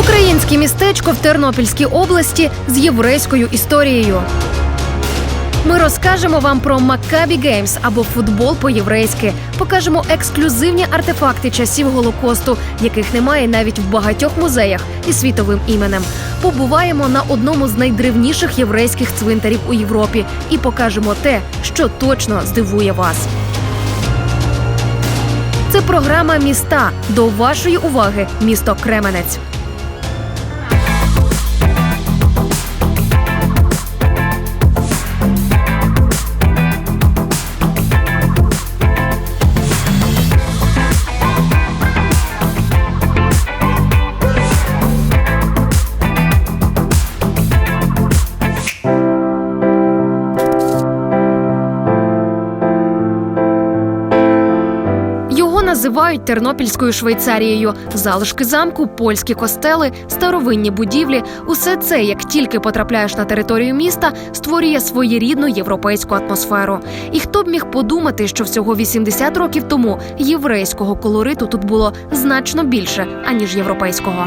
Українське містечко в Тернопільській області з єврейською історією. Ми розкажемо вам про Маккабі Геймс або футбол по-єврейськи. Покажемо ексклюзивні артефакти часів Голокосту, яких немає навіть в багатьох музеях із світовим іменем. Побуваємо на одному з найдревніших єврейських цвинтарів у Європі і покажемо те, що точно здивує вас. Це програма міста. До вашої уваги місто Кременець. Називають Тернопільською Швейцарією. Залишки замку, польські костели, старовинні будівлі усе це, як тільки потрапляєш на територію міста, створює своєрідну європейську атмосферу. І хто б міг подумати, що всього 80 років тому єврейського колориту тут було значно більше аніж європейського.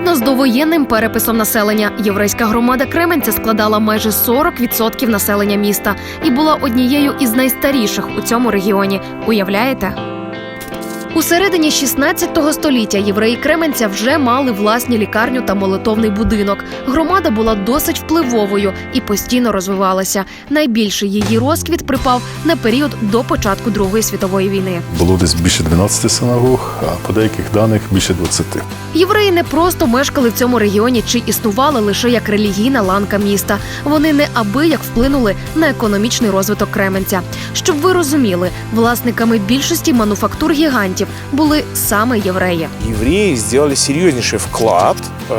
Згідно з довоєнним переписом населення, єврейська громада Кременця складала майже 40% населення міста і була однією із найстаріших у цьому регіоні. Уявляєте? У середині 16 століття євреї Кременця вже мали власні лікарню та молитовний будинок. Громада була досить впливовою і постійно розвивалася. Найбільший її розквіт припав на період до початку Другої світової війни. Було десь більше 12 синагог, а по деяких даних більше 20. Євреї не просто мешкали в цьому регіоні чи існували лише як релігійна ланка міста. Вони неабияк вплинули на економічний розвиток Кременця. Щоб ви розуміли, власниками більшості мануфактур гігантів були саме євреї. евреи сделали серьезнейший вклад э,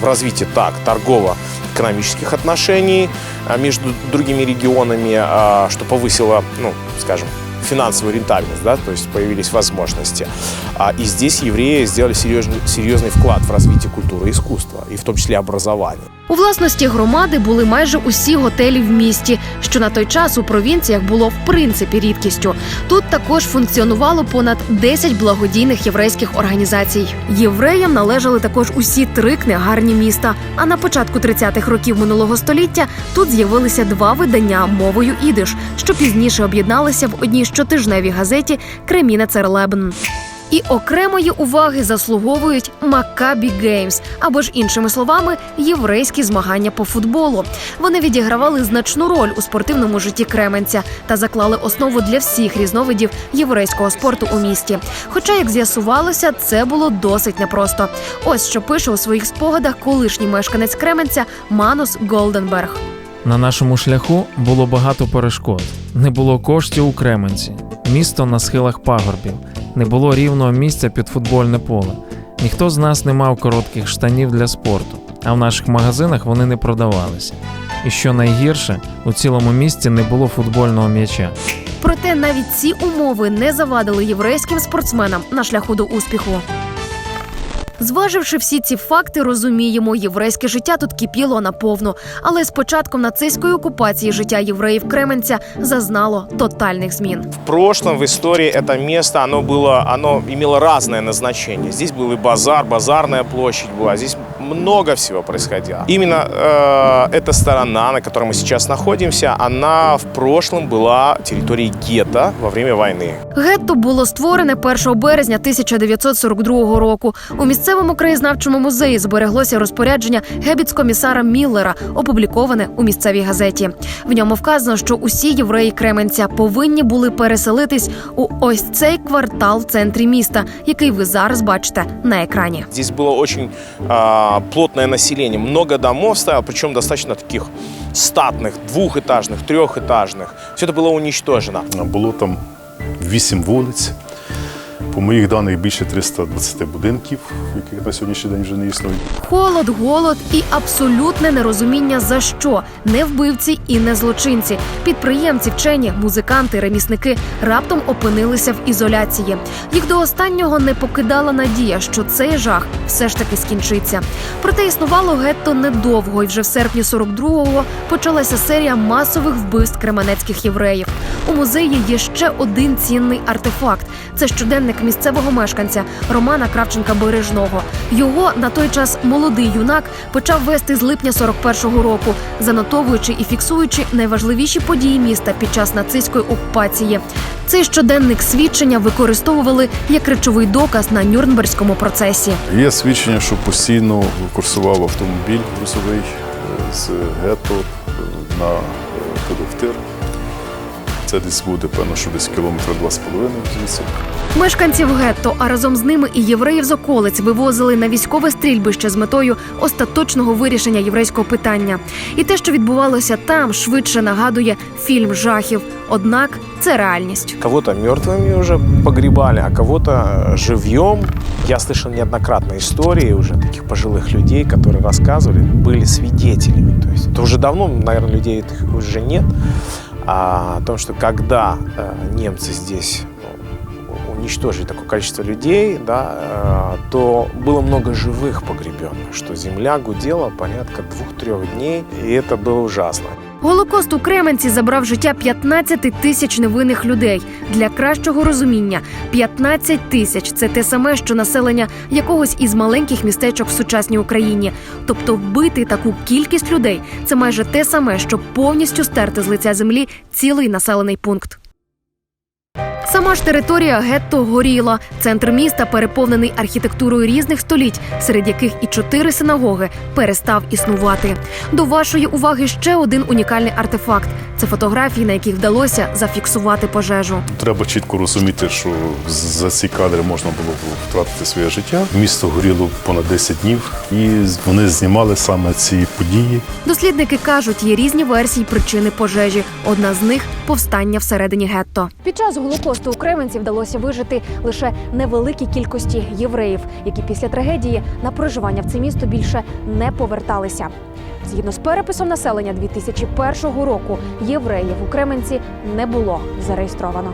в развитие так торгово-экономических отношений а, между другими регионами, а, что повысило, ну, скажем, финансовую рентабельность, да, то есть появились возможности. А, и здесь евреи сделали серьезный, серьезный вклад в развитие культуры и искусства, и в том числе образования. У власності громади були майже усі готелі в місті, що на той час у провінціях було в принципі рідкістю. Тут також функціонувало понад 10 благодійних єврейських організацій. Євреям належали також усі три книгарні міста. А на початку 30-х років минулого століття тут з'явилися два видання мовою ідиш, що пізніше об'єдналися в одній щотижневій газеті Креміна Церлебн. І окремої уваги заслуговують Маккабі Геймс, або ж іншими словами, єврейські змагання по футболу. Вони відігравали значну роль у спортивному житті Кременця та заклали основу для всіх різновидів єврейського спорту у місті. Хоча, як з'ясувалося, це було досить непросто. Ось що пише у своїх спогадах колишній мешканець Кременця Манус Голденберг. На нашому шляху було багато перешкод. Не було коштів у Кременці, місто на схилах пагорбів, не було рівного місця під футбольне поле. Ніхто з нас не мав коротких штанів для спорту, а в наших магазинах вони не продавалися. І що найгірше, у цілому місті не було футбольного м'яча. Проте навіть ці умови не завадили єврейським спортсменам на шляху до успіху. Зваживши всі ці факти, розуміємо, єврейське життя тут кипіло наповну. Але з початком нацистської окупації життя євреїв Кременця зазнало тотальних змін. В прошлом, в истории это место, оно было, оно имело разное назначение. Здесь был и базар, базарная площадь была, здесь много всего происходило. Именно э, эта сторона, на которой мы сейчас находимся, она в прошлом была территорией гетто во время войны. Гетто було створене 1 березня 1942 року. У місцевому краєзнавчому музеї збереглося розпорядження гебіц-комісара Міллера, опубліковане у місцевій газеті. В ньому вказано, що усі євреї Кременця повинні були переселитись у ось цей квартал в центрі міста, який ви зараз бачите на екрані. Здесь было очень а, плотное население, много домов стояло, причем достаточно таких статных, двухэтажных, трехэтажных. Все это было уничтожено. А Було там 8 вулиць. По моїх даних більше 320 будинків, яких на сьогоднішній день вже не існують. Холод, голод і абсолютне нерозуміння за що не вбивці і не злочинці. Підприємці, вчені, музиканти, ремісники раптом опинилися в ізоляції. Їх до останнього не покидала надія, що цей жах все ж таки скінчиться. Проте існувало гетто недовго, і вже в серпні 42-го почалася серія масових вбивств кременецьких євреїв. У музеї є ще один цінний артефакт: це щоденник місцевого мешканця Романа Кравченка Бережного. Його на той час молодий юнак почав вести з липня 41-го року, занотовуючи і фіксуючи найважливіші події міста під час нацистської окупації. Цей щоденник свідчення використовували як речовий доказ на Нюрнберзькому процесі. Є свідчення, що постійно курсував автомобіль грузовий е, з гетто е, на е, Педовтир. Це десь буде, певно, що десь кілометра два з половиною звідси. Мешканців гетто, а разом з ними і євреїв з околиць вивозили на військове стрільбище з метою остаточного вирішення єврейського питання. І те, що відбувалося там, швидше нагадує фільм жахів. Однак це реальність. Кого-то мертвыми уже погребали, а кого-то э, живьем. Я слышал неоднократно истории уже таких пожилых людей, которые рассказывали, были свидетелями. То есть это уже давно, наверное, людей этих уже нет. А, о том, что когда э, немцы здесь ну, уничтожили такое количество людей, да, э, то было много живых погребенных, что земля гудела порядка двух-трех дней, и это было ужасно. Голокост у Кременці забрав життя 15 тисяч невинних людей. Для кращого розуміння 15 тисяч це те саме, що населення якогось із маленьких містечок в сучасній Україні. Тобто вбити таку кількість людей це майже те саме, що повністю стерти з лиця землі цілий населений пункт. Сама ж територія гетто горіла. Центр міста переповнений архітектурою різних століть, серед яких і чотири синагоги перестав існувати. До вашої уваги ще один унікальний артефакт це фотографії, на яких вдалося зафіксувати пожежу. Треба чітко розуміти, що за ці кадри можна було втратити своє життя. Місто горіло понад 10 днів, і вони знімали саме ці події. Дослідники кажуть, є різні версії причини пожежі. Одна з них повстання всередині гетто. Під час голокосту у Кременці вдалося вижити лише невеликій кількості євреїв, які після трагедії на проживання в це місто більше не поверталися. Згідно з переписом населення 2001 року, євреїв у Кременці не було зареєстровано.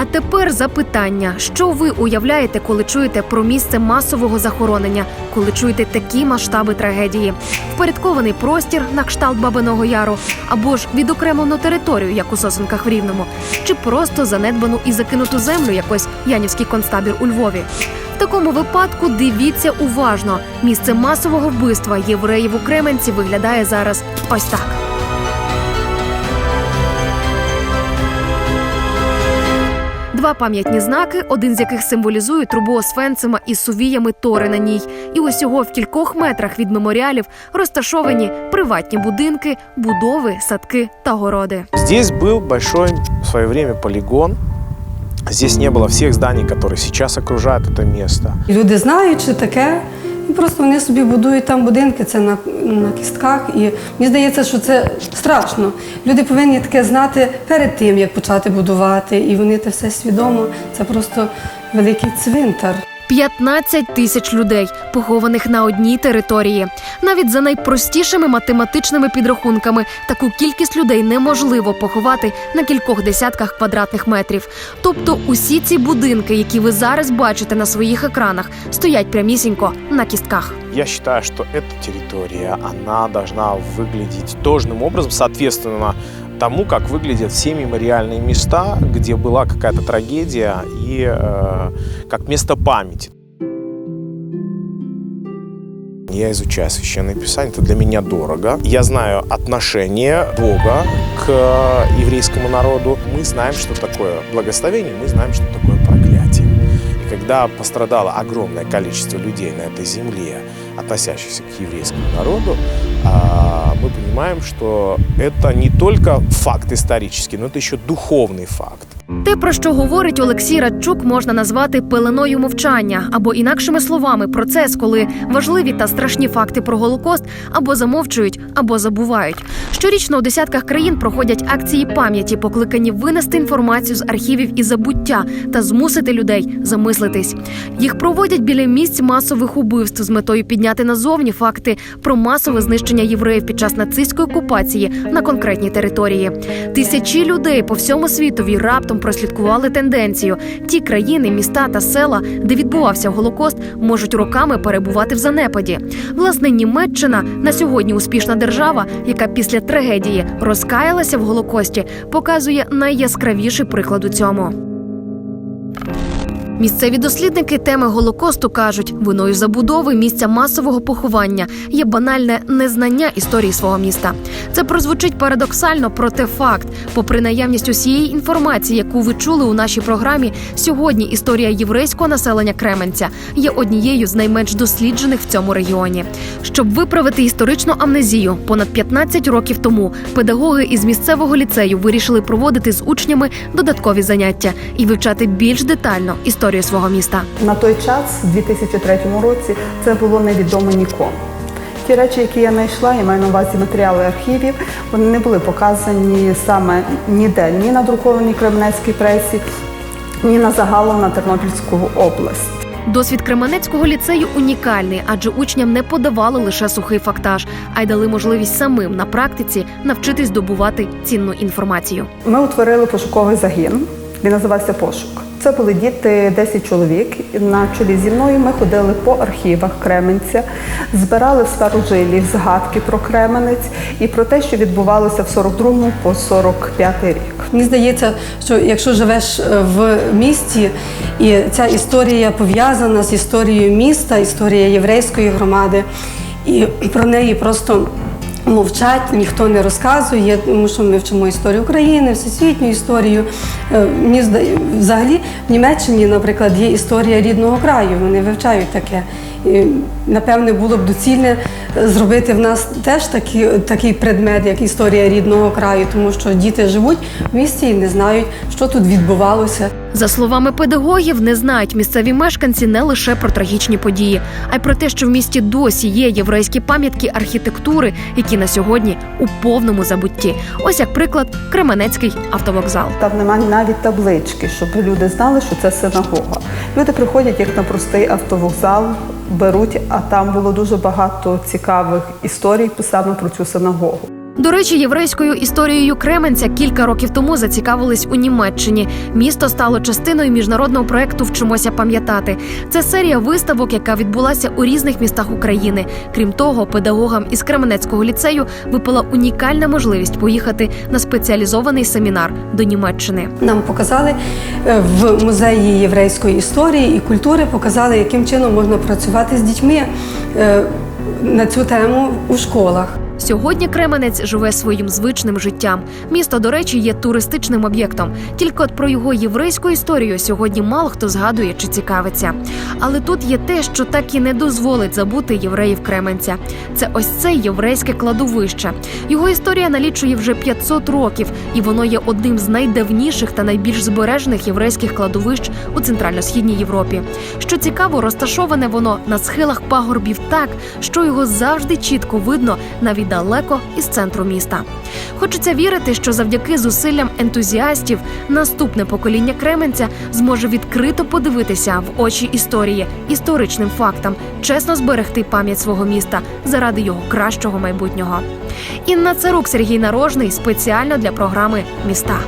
А тепер запитання: що ви уявляєте, коли чуєте про місце масового захоронення, коли чуєте такі масштаби трагедії? Впорядкований простір на кшталт Бабиного Яру, або ж відокремлену територію, як у сосенках в Рівному, чи просто занедбану і закинуту землю, якось Янівський концтабір у Львові. В такому випадку дивіться уважно. Місце масового вбивства євреїв у Кременці виглядає зараз ось так. Два пам'ятні знаки, один з яких символізує трубу Освенцима із сувіями Тори на ній. І усього в кількох метрах від меморіалів розташовані приватні будинки, будови, садки та городи. Здесь был большой в свое время полигон. Здесь не было всех зданий, которые сейчас окружают это место. І Люди знають, що таке, просто вони собі будують там будинки, це на, на кістках. І мені здається, що це страшно. Люди повинні таке знати перед тим, як почати будувати, і вони це все свідомо. Це просто великий цвинтар. 15 тисяч людей, похованих на одній території. Навіть за найпростішими математичними підрахунками таку кількість людей неможливо поховати на кількох десятках квадратних метрів. Тобто, усі ці будинки, які ви зараз бачите на своїх екранах, стоять прямісінько на кістках. Я считаю, что эта территория, она должна выглядеть должным образом, соответственно тому, как выглядят все мемориальные места, где была какая-то трагедия и э, как место памяти. Я изучаю Священное Писание, это для меня дорого. Я знаю отношение Бога к э, еврейскому народу. Мы знаем, что такое благословение, мы знаем, что такое когда пострадало огромное количество людей на этой земле, относящихся к еврейскому народу, а, мы понимаем, что это не только факт исторический, но это еще духовный факт. Те, про що говорить Олексій Радчук, можна назвати пеленою мовчання, або інакшими словами, процес, коли важливі та страшні факти про голокост або замовчують, або забувають. Щорічно у десятках країн проходять акції пам'яті, покликані винести інформацію з архівів і забуття та змусити людей замислитись. Їх проводять біля місць масових убивств з метою підняти назовні факти про масове знищення євреїв під час нацистської окупації на конкретній території. Тисячі людей по всьому світові раптом прослідкували тенденцію. Ті країни, міста та села, де відбувався голокост, можуть роками перебувати в занепаді. Власне, Німеччина на сьогодні успішна держава, яка після трагедії розкаялася в голокості, показує найяскравіший приклад у цьому. Місцеві дослідники теми голокосту кажуть, виною забудови місця масового поховання є банальне незнання історії свого міста. Це прозвучить парадоксально, проте факт. Попри наявність усієї інформації, яку ви чули у нашій програмі, сьогодні історія єврейського населення Кременця є однією з найменш досліджених в цьому регіоні. Щоб виправити історичну амнезію, понад 15 років тому педагоги із місцевого ліцею вирішили проводити з учнями додаткові заняття і вивчати більш детально історію свого міста. На той час, у 2003 році, це було невідомо нікому. Ті речі, які я знайшла, я маю на увазі матеріали архівів, вони не були показані саме ніде, ні на друкованій кременецькій пресі, ні на загалом на Тернопільську область. Досвід Кременецького ліцею унікальний, адже учням не подавали лише сухий фактаж, а й дали можливість самим на практиці навчитись здобувати цінну інформацію. Ми утворили пошуковий загін. Він називався Пошук. Це були діти 10 чоловік. На чолі зі мною ми ходили по архівах Кременця, збирали в старожилів згадки про Кременець і про те, що відбувалося в 42 по 45 рік. Мені здається, що якщо живеш е, в місті, і ця історія пов'язана з історією міста, історія єврейської громади, і про неї просто мовчать, ніхто не розказує, тому що ми вчимо історію України, всесвітню історію. Е, Мені взагалі в Німеччині, наприклад, є історія рідного краю, вони вивчають таке. І, напевне, було б доцільне зробити в нас теж такі, такий предмет, як історія рідного краю, тому що діти живуть в місті і не знають, що тут відбувалося. За словами педагогів, не знають місцеві мешканці не лише про трагічні події, а й про те, що в місті досі є єврейські пам'ятки архітектури, які на сьогодні у повному забутті. Ось як приклад Кременецький автовокзал. Там немає навіть таблички, щоб люди знали, що це синагога. Люди приходять як на простий автовокзал, беруть, а там було дуже багато цікавих історій саме про цю синагогу. До речі, єврейською історією Кременця кілька років тому зацікавились у Німеччині. Місто стало частиною міжнародного проекту Вчимося пам'ятати. Це серія виставок, яка відбулася у різних містах України. Крім того, педагогам із Кременецького ліцею випала унікальна можливість поїхати на спеціалізований семінар до Німеччини. Нам показали е, в музеї єврейської історії і культури, показали, яким чином можна працювати з дітьми е, на цю тему у школах. Сьогодні Кременець живе своїм звичним життям. Місто, до речі, є туристичним об'єктом. Тільки от про його єврейську історію сьогодні мало хто згадує чи цікавиться. Але тут є те, що так і не дозволить забути євреїв Кременця. Це ось це єврейське кладовище. Його історія налічує вже 500 років, і воно є одним з найдавніших та найбільш збережених єврейських кладовищ у центрально-східній Європі. Що цікаво, розташоване воно на схилах пагорбів так, що його завжди чітко видно навіть далеко із центру міста. Хочеться вірити, що завдяки зусиллям ентузіастів наступне покоління Кременця зможе відкрито подивитися в очі історії, історичним фактам, чесно зберегти пам'ять свого міста заради його кращого майбутнього. Інна Царук, Сергій Нарожний спеціально для програми Міста.